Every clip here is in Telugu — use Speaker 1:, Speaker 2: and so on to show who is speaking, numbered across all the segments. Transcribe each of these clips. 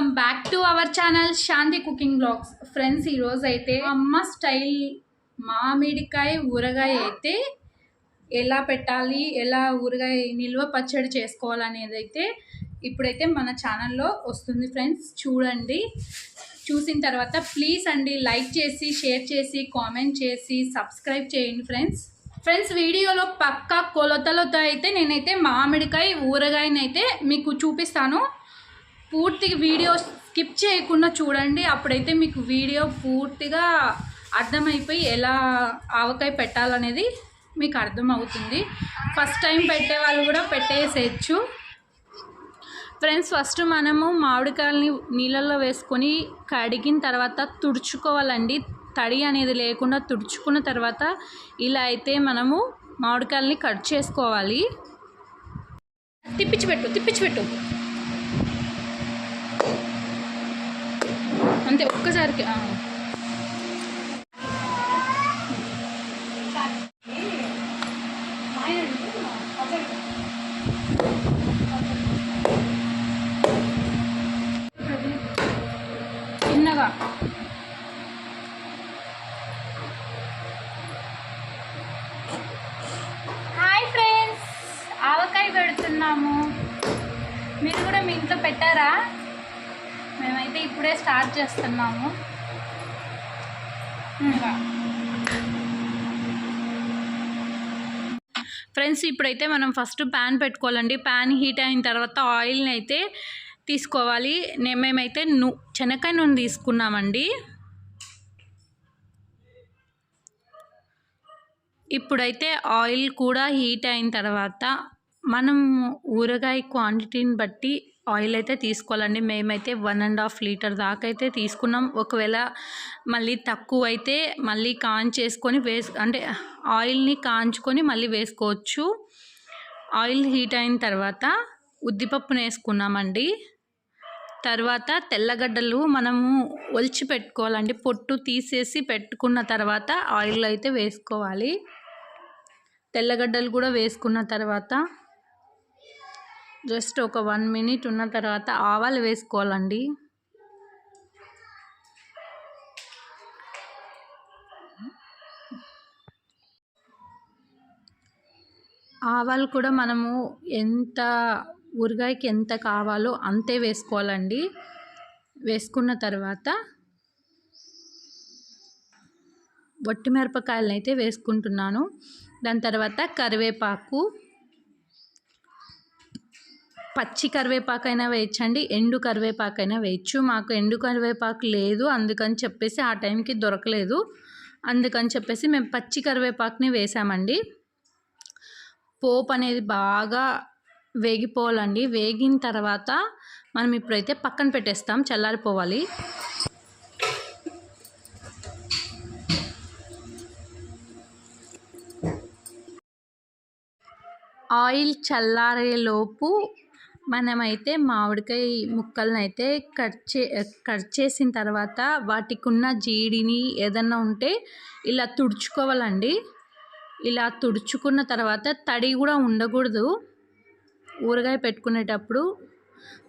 Speaker 1: Welcome back to our channel Shanti cooking blogs. Friends ఈరోజు అయితే అమ్మ స్టైల్ మామిడికాయ ఊరగాయ అయితే ఎలా పెట్టాలి ఎలా ఊరగాయ నిల్వ పచ్చడి చేసుకోవాలనేది అయితే ఇప్పుడైతే మన ఛానల్లో వస్తుంది ఫ్రెండ్స్. చూడండి. చూసిన తర్వాత ప్లీజ్ అండి లైక్ చేసి షేర్ చేసి కామెంట్ చేసి సబ్స్క్రైబ్ చేయండి ఫ్రెండ్స్. ఫ్రెండ్స్ వీడియోలో పక్కా కొలతలతో అయితే నేనైతే మామిడికాయ ఊరగాయనైతే మీకు చూపిస్తాను. పూర్తిగా వీడియో స్కిప్ చేయకుండా చూడండి. అప్పుడైతే మీకు వీడియో పూర్తిగా అర్థమైపోయి ఎలా ఆవకాయ పెట్టాలనేది మీకు అర్థమవుతుంది. ఫస్ట్ టైం పెట్టే వాళ్ళు కూడా పెట్టేసేయచ్చు. ఫ్రెండ్స్ ఫస్ట్ మనము మామిడికాయలని నీళ్ళల్లో వేసుకొని కడిగిన తర్వాత తుడుచుకోవాలండి. తడి అనేది లేకుండా తుడుచుకున్న తర్వాత ఇలా అయితే మనము మామిడికాయలని కట్ చేసుకోవాలి. తిప్పించి పెట్టు తిప్పించి పెట్టు. అంతే ఒక్కసారికి స్టార్ట్ చేస్తున్నాము. ఇంకా. ఫ్రెండ్స్ ఇప్పుడైతే మనం ఫస్ట్ ప్యాన్ పెట్టుకోవాలండి. ప్యాన్ హీట్ అయిన తర్వాత ఆయిల్ని అయితే తీసుకోవాలి. నే- మేమైతే ను శనక్కాయ నూనె తీసుకున్నామండి. ఇప్పుడైతే ఆయిల్ కూడా హీట్ అయిన తర్వాత మనం ఊరగాయ క్వాంటిటీని బట్టి ఆయిల్ అయితే తీసుకోవాలండి. మేమైతే వన్ అండ్ హాఫ్ లీటర్ దాకా అయితే తీసుకున్నాం. ఒకవేళ మళ్ళీ తక్కువ అయితే మళ్ళీ కాంచేసుకొని వేస్ అంటే ఆయిల్ని కాంచుకొని మళ్ళీ వేసుకోవచ్చు. ఆయిల్ హీట్ అయిన తర్వాత ఉద్దిపప్పును వేసుకున్నామండి. తర్వాత తెల్లగడ్డలు మనము ఒలిచి పెట్టుకోవాలండి. పొట్టు తీసేసి పెట్టుకున్న తర్వాత ఆయిల్ అయితే వేసుకోవాలి. తెల్లగడ్డలు కూడా వేసుకున్న తర్వాత జస్ట్ ఒక వన్ మినిట్ ఉన్న తర్వాత ఆవాలు వేసుకోవాలండి. ఆవాలు కూడా మనము ఎంత ఊరగాయకి ఎంత కావాలో అంతే వేసుకోవాలండి. వేసుకున్న తర్వాత వట్టి మిరపకాయలను అయితే వేసుకుంటున్నాను. దాని తర్వాత కరివేపాకు పచ్చి కరివేపాకైనా వేయచ్చండి ఎండు కరివేపాకైనా వేయచ్చు. మాకు ఎండు కరివేపాకు లేదు అందుకని చెప్పేసి ఆ టైంకి దొరకలేదు. అందుకని చెప్పేసి మేము పచ్చి కరివేపాకుని వేసామండి. పోపు అనేది బాగా వేగిపోవాలండి. వేగిన తర్వాత మనం ఇప్పుడైతే పక్కన పెట్టేస్తాం చల్లారిపోవాలి. ఆయిల్ చల్లారేలోపు మనమైతే మామిడికాయ ముక్కలను అయితే కట్ చే కట్ చేసిన తర్వాత వాటికి ఉన్న జీడిని ఏదన్నా ఉంటే ఇలా తుడుచుకోవాలండి. ఇలా తుడుచుకున్న తర్వాత తడి కూడా ఉండకూడదు. ఊరగాయ పెట్టుకునేటప్పుడు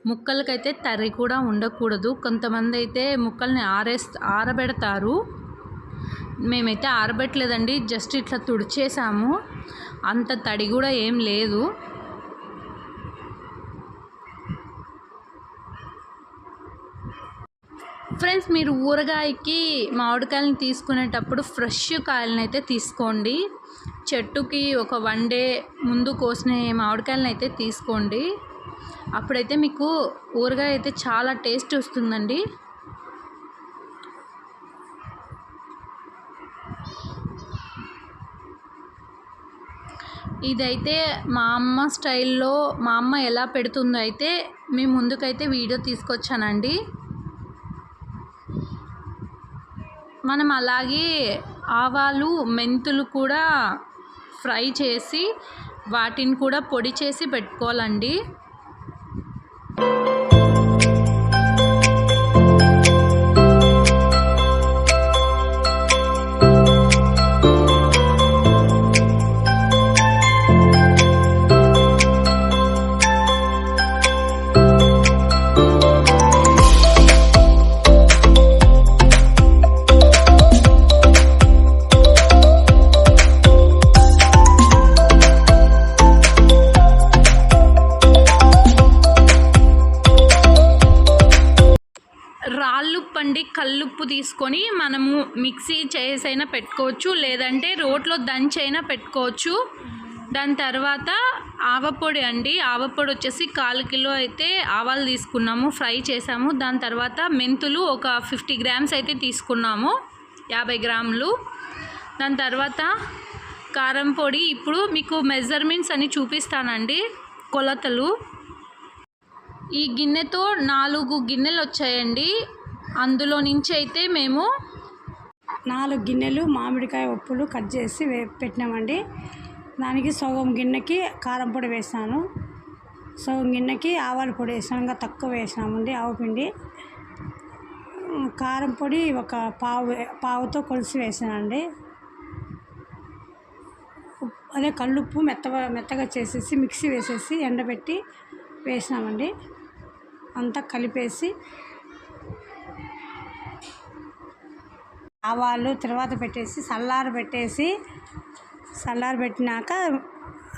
Speaker 1: ముక్కలకైతే తరి కూడా ఉండకూడదు. కొంతమంది అయితే ముక్కల్ని ఆరేస్త ఆరబెడతారు. మేమైతే ఆరబెట్టలేదండి జస్ట్ ఇట్లా తుడిచేసాము. అంత తడి కూడా ఏం లేదు. ఫ్రెండ్స్ మీరు ఊరగాయకి మామిడికాయలను తీసుకునేటప్పుడు ఫ్రెష్ కాయలను అయితే తీసుకోండి. చెట్టుకి ఒక వన్ డే ముందు కోసిన మామిడికాయలను అయితే తీసుకోండి. అప్పుడైతే మీకు ఊరగాయ అయితే చాలా టేస్ట్ వస్తుందండి. ఇదైతే మా అమ్మ స్టైల్లో మా అమ్మ ఎలా పెడుతుందో అయితే మీ ముందుకైతే వీడియో తీసుకొచ్చానండి. మనం అలాగే ఆవాలు మెంతులు కూడా ఫ్రై చేసి వాటిని కూడా పొడి చేసి పెట్టుకోవాలండి. కల్లుప్పు తీసుకొని మనము మిక్సీ చేసైనా పెట్టుకోవచ్చు లేదంటే రోట్లో దంచైనా పెట్టుకోవచ్చు. దాని తర్వాత ఆవపొడి అండి. ఆవపొడి వచ్చేసి కాలు కిలో అయితే ఆవాలు తీసుకున్నాము ఫ్రై చేసాము. దాని తర్వాత మెంతులు ఒక ఫిఫ్టీ గ్రామ్స్ అయితే తీసుకున్నాము యాభై గ్రాములు. దాని తర్వాత కారం పొడి. ఇప్పుడు మీకు మెజర్మెంట్స్ అని చూపిస్తానండి కొలతలు. ఈ గిన్నెతో నాలుగు గిన్నెలు వచ్చాయండి. అందులో నుంచి అయితే మేము
Speaker 2: నాలుగు గిన్నెలు మామిడికాయ ఉప్పులు కట్ చేసి వే పెట్టినామండి. దానికి సగం గిన్నెకి కారం పొడి వేసాను. సగం గిన్నెకి ఆవాల పొడి వేసాను. ఇంకా తక్కువ వేసినామండి ఆవు పిండి. కారం పొడి ఒక పావు పావుతో కొలిసి వేసానండి. అదే కల్లుప్పు మెత్తగా మెత్తగా చేసేసి మిక్సీ వేసేసి ఎండబెట్టి వేసినామండి. అంతా కలిపేసి ఆవాలు తర్వాత పెట్టేసి చల్లార పెట్టేసి చల్లార పెట్టినాక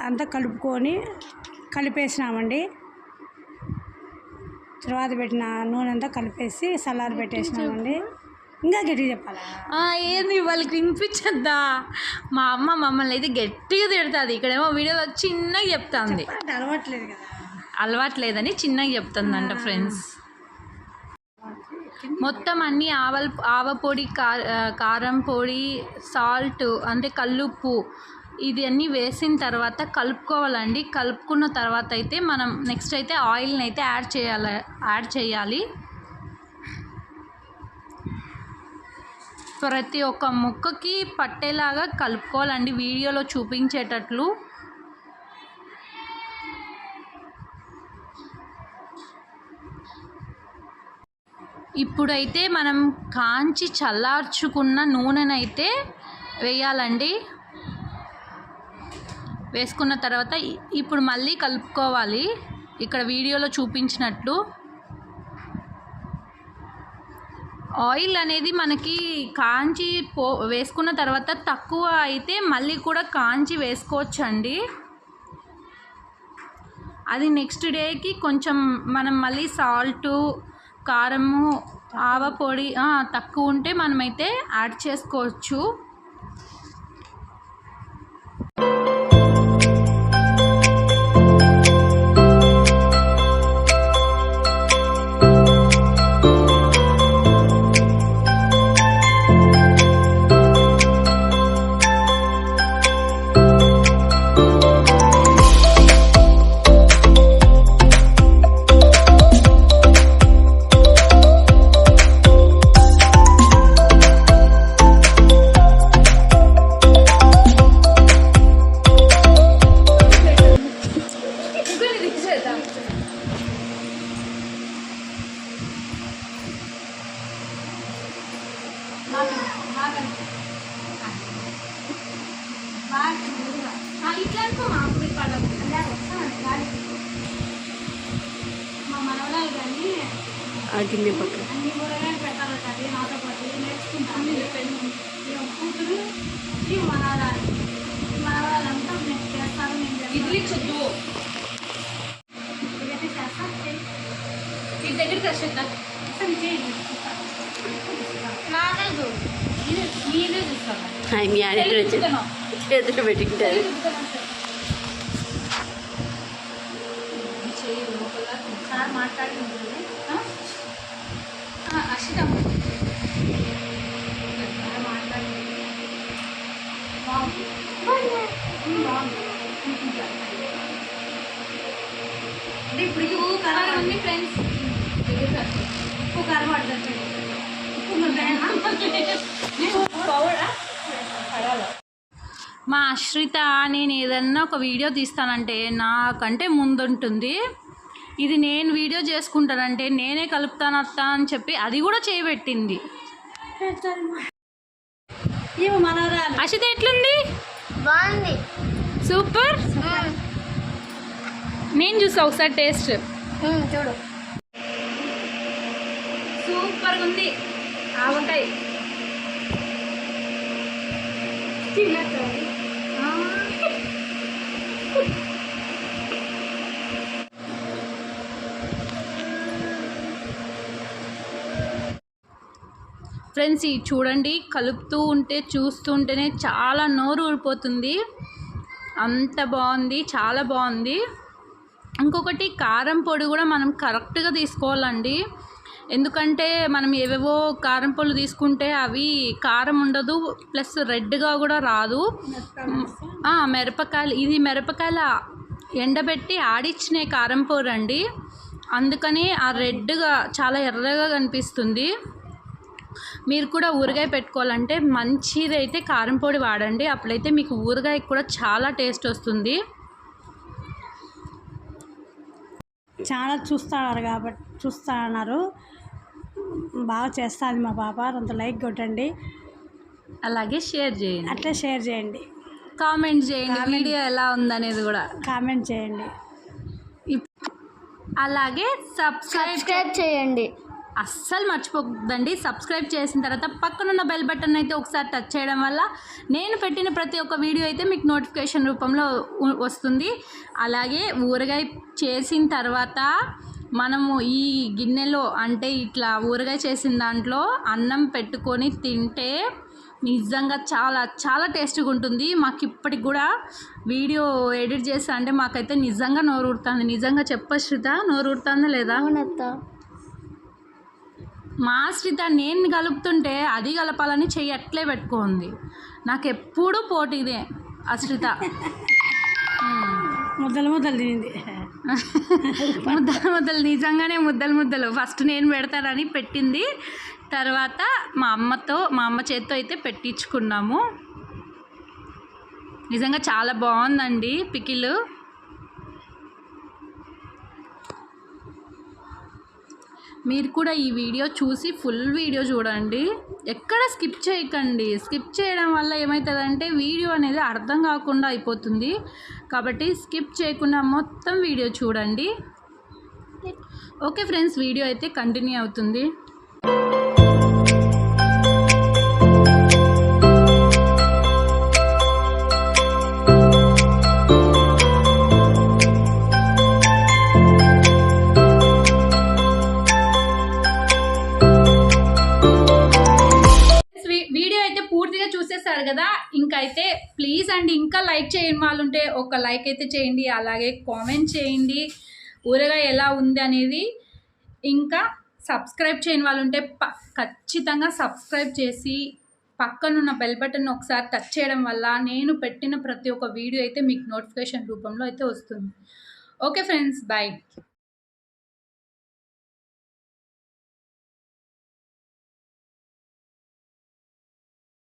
Speaker 2: అంతా కలుపుకొని కలిపేసినామండి. తర్వాత పెట్టిన నూనె అంతా కలిపేసి చల్లార పెట్టేసినామండి. ఇంకా గట్టిగా చెప్పాలా?
Speaker 1: ఏంది వాళ్ళకి వినిపించద్దా మా అమ్మ మమ్మల్ని అయితే గట్టిగా తిడుతుంది. ఇక్కడేమో వీడియోలో చిన్నగా చెప్తుంది.
Speaker 2: అలవాట్లేదు కదా.
Speaker 1: అలవాట్లేదని చిన్నగా చెప్తుందంట ఫ్రెండ్స్. మొత్తం అన్ని ఆవల ఆవ పొడి కారం పొడి సాల్ట్ అంటే కల్లుప్పు ఇది అన్నీ వేసిన తర్వాత కలుపుకోవాలండి. కలుపుకున్న తర్వాత అయితే మనం నెక్స్ట్ అయితే ఆయిల్ని అయితే యాడ్ చేయాలి యాడ్ చేయాలి. ప్రతి ఒక్క ముక్కకి పట్టేలాగా కలుపుకోవాలండి. వీడియోలో చూపించేటట్లు. ఇప్పుడైతే మనం కాంచి చల్లార్చుకున్న నూనెనైతే వేయాలండి. వేసుకున్న తర్వాత ఇప్పుడు మళ్ళీ కలుపుకోవాలి. ఇక్కడ వీడియోలో చూపించినట్లు ఆయిల్ అనేది మనకి కాంచి పో వేసుకున్న తర్వాత తక్కువ అయితే మళ్ళీ కూడా కాంచి వేసుకోవచ్చండి. అది నెక్స్ట్ డేకి కొంచెం మనం మళ్ళీ సాల్టు కారము ఆవ పొడి తక్కువ ఉంటే మనమైతే యాడ్ చేసుకోవచ్చు. నేను చేస్తాను నేను ఇడ్లీ చుట్టూ. ఇదైతే చేస్తా ఇది దగ్గర తెచ్చేద్దా అసలు చేయండి నాగదు మీరే చూస్తాను.
Speaker 2: మీ ఆయన చేతులు పెట్టుకుంటారు.
Speaker 1: మాట్లాడి ఉంటుంది అక్షిత మాట్లాడి బాగుంది? బాగుంది.
Speaker 2: అంటే ఉప్పు కారం
Speaker 1: మంది ఫ్రెండ్స్
Speaker 2: ఉప్పు కారం పడుతుంది.
Speaker 1: మా అశ్రిత నేను ఏదన్నా ఒక వీడియో తీస్తానంటే నాకంటే ముందుంటుంది. ఇది నేను వీడియో చేసుకుంటానంటే నేనే కలుపుతాను అత్త అని చెప్పి అది కూడా చేయబెట్టింది అశ్రిత ఎట్లుంది?
Speaker 3: బాగుంది.
Speaker 1: సూపర్. నేను చూసా ఒకసారి టేస్ట్.
Speaker 3: చూడు.
Speaker 1: సూపర్గా ఉంది. ఆవకాయ. ఫ్రెండ్స్ ఇది చూడండి కలుపుతూ ఉంటే చూస్తుంటేనే చాలా నోరు ఊరిపోతుంది. అంత బాగుంది చాలా బాగుంది. ఇంకొకటి కారం పొడి కూడా మనం కరెక్ట్గా తీసుకోవాలండి. ఎందుకంటే మనం ఏవేవో కారం పొడులు తీసుకుంటే అవి కారం ఉండదు ప్లస్ రెడ్గా కూడా రాదు. మిరపకాయలు. ఇది మిరపకాయల ఎండబెట్టి ఆడిచ్చిన కారం పొడి అండి. అందుకని ఆ రెడ్గా చాలా ఎర్రగా కనిపిస్తుంది. మీరు కూడా ఊరగాయ పెట్టుకోవాలంటే మంచిది అయితే కారం పొడి వాడండి. అప్పుడైతే మీకు ఊరగాయ కూడా చాలా టేస్ట్ వస్తుంది.
Speaker 2: చాలా చూస్తున్నారు కాబట్టి చూస్తున్నారు. బాగా చేస్తుంది మా పాప. అంత లైక్ కొట్టండి.
Speaker 1: అలాగే షేర్ చేయండి.
Speaker 2: అట్లా షేర్ చేయండి.
Speaker 1: కామెంట్ చేయండి. వీడియో ఎలా ఉందనేది కూడా.
Speaker 2: కామెంట్ చేయండి.
Speaker 1: అలాగే సబ్స్క్రైబ్
Speaker 3: చేయండి.
Speaker 1: అస్సలు మర్చిపోద్దండి. సబ్స్క్రైబ్ చేసిన తర్వాత పక్కనున్న బెల్ బటన్ అయితే ఒకసారి టచ్ చేయడం వల్ల నేను పెట్టిన ప్రతి ఒక్క వీడియో అయితే మీకు నోటిఫికేషన్ రూపంలో వస్తుంది. అలాగే ఊరగాయ చేసిన తర్వాత మనము ఈ గిన్నెలో అంటే ఇట్లా ఊరగాయ చేసిన దాంట్లో అన్నం పెట్టుకొని తింటే నిజంగా చాలా చాలా టేస్ట్గా ఉంటుంది. మాకు ఇప్పటికి కూడా వీడియో ఎడిట్ చేస్తా అంటే మాకైతే నిజంగా నోరు ఊరుతుంది నిజంగా చెప్పశ్రుత నోరు ఊరుతుందా లేదా?
Speaker 3: అవునత్త.
Speaker 1: మా శ్రిత నేను కలుపుతుంటే అది కలపాలని చెయ్యి అట్లే పెట్టుకోంది. నాకు ఎప్పుడూ పోటీదే అశ్రిత
Speaker 2: ముద్దలు ముద్దలు తినింది.
Speaker 1: ముద్దలు ముద్దలు నిజంగానే ముద్దలు ముద్దలు. ఫస్ట్ నేను పెడతానని పెట్టింది. తర్వాత మా అమ్మతో మా అమ్మ చేత్తో అయితే పెట్టించుకున్నాము. నిజంగా చాలా బాగుందండి పికిల్. మీరు కూడా ఈ వీడియో చూసి ఫుల్ వీడియో చూడండి. ఎక్కడ స్కిప్ చేయకండి. స్కిప్ చేయడం వల్ల ఏమవుతుందంటే వీడియో అనేది అర్థం కాకుండా అయిపోతుంది. కాబట్టి స్కిప్ చేయకుండా మొత్తం వీడియో చూడండి. ఓకే ఫ్రెండ్స్ వీడియో అయితే కంటిన్యూ అవుతుంది. అండి. ఇంకా లైక్ చేయని వాళ్ళు ఉంటే ఒక లైక్ అయితే చేయండి అలాగే కామెంట్ చేయండి. ఊరగా ఎలా ఉంది అనేది ఇంకా సబ్స్క్రైబ్ చేయని వాళ్ళు ఉంటే ప ఖచ్చితంగా సబ్స్క్రైబ్ చేసి పక్కనున్న బెల్ బటన్ ఒకసారి టచ్ చేయడం వల్ల నేను పెట్టిన ప్రతి ఒక్క వీడియో అయితే మీకు నోటిఫికేషన్ రూపంలో అయితే వస్తుంది. Okay friends bye.